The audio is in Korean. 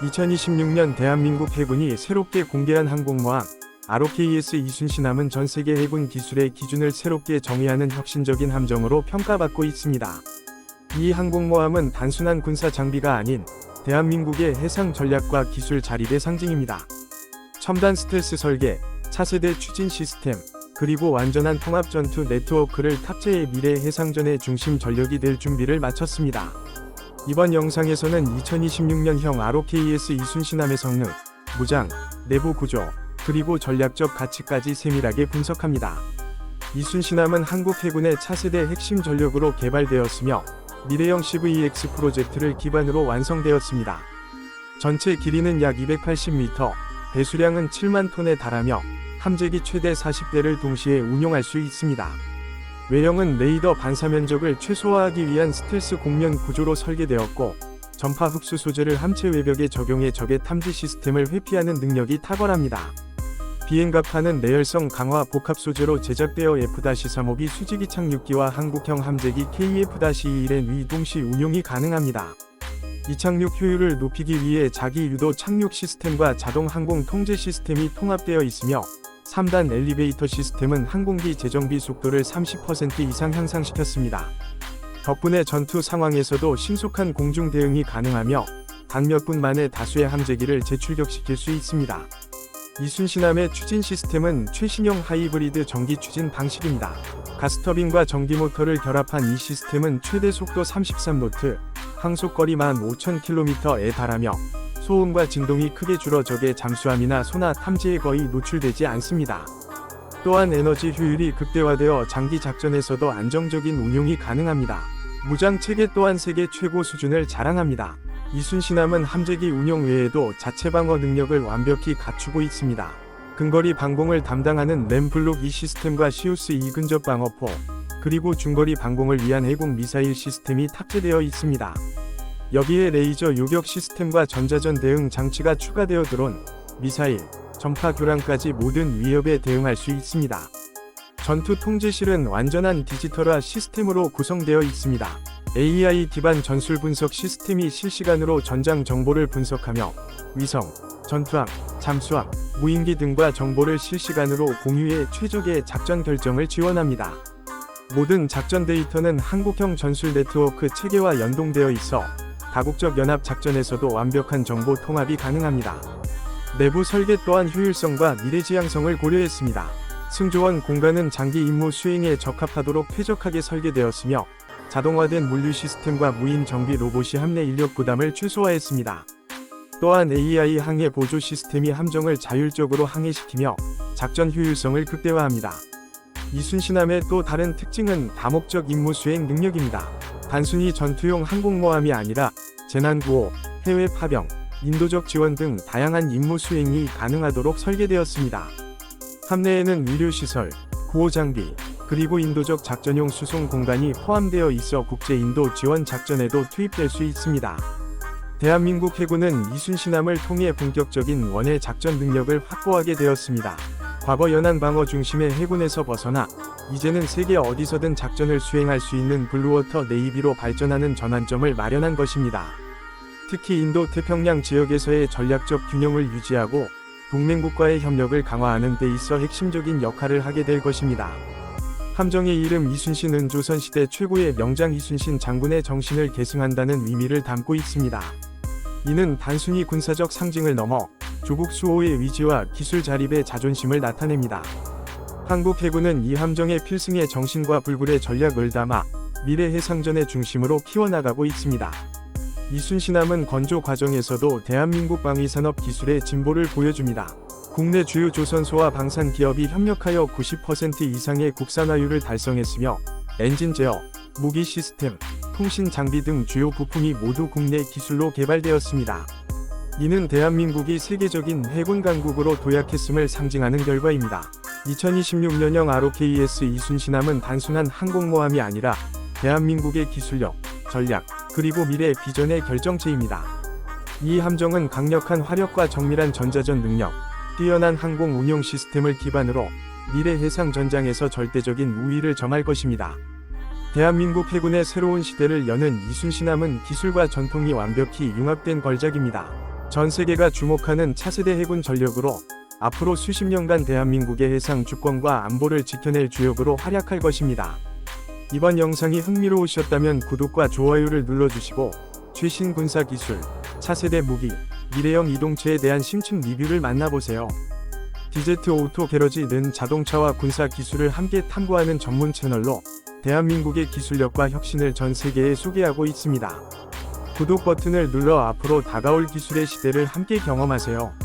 2026년 대한민국 해군이 새롭게 공개한 항공모함 ROKS 이순신함은 전 세계 해군 기술의 기준을 새롭게 정의하는 혁신적인 함정으로 평가받고 있습니다. 이 항공모함은 단순한 군사 장비가 아닌 대한민국의 해상 전략과 기술 자립의 상징입니다. 첨단 스텔스 설계, 차세대 추진 시스템, 그리고 완전한 통합 전투 네트워크를 탑재해 미래 해상전의 중심 전력이 될 준비를 마쳤습니다. 이번 영상에서는 2026년형 ROKS 이순신함의 성능, 무장, 내부 구조, 그리고 전략적 가치까지 세밀하게 분석합니다. 이순신함은 한국 해군의 차세대 핵심 전력으로 개발되었으며 미래형 CVX 프로젝트를 기반으로 완성되었습니다. 전체 길이는 약 280m, 배수량은 7만 톤에 달하며 함재기 최대 40대를 동시에 운용할 수 있습니다. 외형은 레이더 반사 면적을 최소화하기 위한 스텔스 공면 구조로 설계되었고 전파 흡수 소재를 함체 외벽에 적용해 적의 탐지 시스템을 회피하는 능력이 탁월합니다. 비행갑판은 내열성 강화 복합 소재로 제작되어 F-35B 수직이 착륙기와 한국형 함재기 KF-21의 위 동시 운용이 가능합니다. 이착륙 효율을 높이기 위해 자기 유도 착륙 시스템과 자동 항공 통제 시스템이 통합되어 있으며 3단 엘리베이터 시스템은 항공기 재정비 속도를 30% 이상 향상시켰습니다. 덕분에 전투 상황에서도 신속한 공중 대응이 가능하며 단 몇 분 만에 다수의 함재기를 재출격시킬 수 있습니다. 이순신함의 추진 시스템은 최신형 하이브리드 전기 추진 방식입니다. 가스터빈과 전기 모터를 결합한 이 시스템은 최대 속도 33노트, 항속거리 15,000km에 달하며 소음과 진동이 크게 줄어 적의 잠수함이나 소나 탐지에 거의 노출되지 않습니다. 또한 에너지 효율이 극대화되어 장기 작전에서도 안정적인 운용이 가능합니다. 무장 체계 또한 세계 최고 수준을 자랑합니다. 이순신함은 함재기 운용 외에도 자체 방어 능력을 완벽히 갖추고 있습니다. 근거리 방공을 담당하는 램블록 2 시스템과 시우스 2 근접 방어포, 그리고 중거리 방공을 위한 해공 미사일 시스템이 탑재되어 있습니다. 여기에 레이저 요격 시스템과 전자전 대응 장치가 추가되어 드론, 미사일, 전파 교란까지 모든 위협에 대응할 수 있습니다. 전투 통제실은 완전한 디지털화 시스템으로 구성되어 있습니다. AI 기반 전술 분석 시스템이 실시간으로 전장 정보를 분석하며 위성, 전투함, 잠수함, 무인기 등과 정보를 실시간으로 공유해 최적의 작전 결정을 지원합니다. 모든 작전 데이터는 한국형 전술 네트워크 체계와 연동되어 있어 다국적 연합 작전에서도 완벽한 정보 통합이 가능합니다. 내부 설계 또한 효율성과 미래지향성을 고려했습니다. 승조원 공간은 장기 임무 수행에 적합하도록 쾌적하게 설계되었으며 자동화된 물류 시스템과 무인 정비 로봇이 함내 인력 부담을 최소화했습니다. 또한 AI 항해 보조 시스템이 함정을 자율적으로 항해시키며 작전 효율성을 극대화합니다. 이순신함의 또 다른 특징은 다목적 임무 수행 능력입니다. 단순히 전투용 항공모함이 아니라 재난구호, 해외 파병, 인도적 지원 등 다양한 임무 수행이 가능하도록 설계되었습니다. 함내에는 의료시설, 구호장비, 그리고 인도적 작전용 수송 공간이 포함되어 있어 국제 인도 지원 작전에도 투입될 수 있습니다. 대한민국 해군은 이순신함을 통해 본격적인 원해 작전 능력을 확보하게 되었습니다. 과거 연안 방어 중심의 해군에서 벗어나 이제는 세계 어디서든 작전을 수행할 수 있는 블루워터 네이비로 발전하는 전환점을 마련한 것입니다. 특히 인도 태평양 지역에서의 전략적 균형을 유지하고 동맹국과의 협력을 강화하는 데 있어 핵심적인 역할을 하게 될 것입니다. 함정의 이름 이순신은 조선시대 최고의 명장 이순신 장군의 정신을 계승한다는 의미를 담고 있습니다. 이는 단순히 군사적 상징을 넘어 조국 수호의 위지와 기술 자립의 자존심을 나타냅니다. 한국 해군은 이 함정의 필승의 정신과 불굴의 전략을 담아 미래 해상전의 중심으로 키워나가고 있습니다. 이순신함은 건조 과정에서도 대한민국 방위산업 기술의 진보를 보여줍니다. 국내 주요 조선소와 방산 기업이 협력하여 90% 이상의 국산화율을 달성했으며 엔진 제어, 무기 시스템, 통신 장비 등 주요 부품이 모두 국내 기술로 개발되었습니다. 이는 대한민국이 세계적인 해군 강국으로 도약했음을 상징하는 결과입니다. 2026년형 ROKS 이순신함은 단순한 항공모함이 아니라 대한민국의 기술력, 전략, 그리고 미래 비전의 결정체입니다. 이 함정은 강력한 화력과 정밀한 전자전 능력, 뛰어난 항공 운용 시스템을 기반으로 미래 해상 전장에서 절대적인 우위를 점할 것입니다. 대한민국 해군의 새로운 시대를 여는 이순신함은 기술과 전통이 완벽히 융합된 걸작입니다. 전 세계가 주목하는 차세대 해군 전력으로 앞으로 수십 년간 대한민국의 해상 주권과 안보를 지켜낼 주역으로 활약할 것입니다. 이번 영상이 흥미로우셨다면 구독과 좋아요를 눌러주시고 최신 군사 기술, 차세대 무기, 미래형 이동체에 대한 심층 리뷰를 만나보세요. 디제트 오토 게러지는 자동차와 군사 기술을 함께 탐구하는 전문 채널로 대한민국의 기술력과 혁신을 전 세계에 소개하고 있습니다. 구독 버튼을 눌러 앞으로 다가올 기술의 시대를 함께 경험하세요.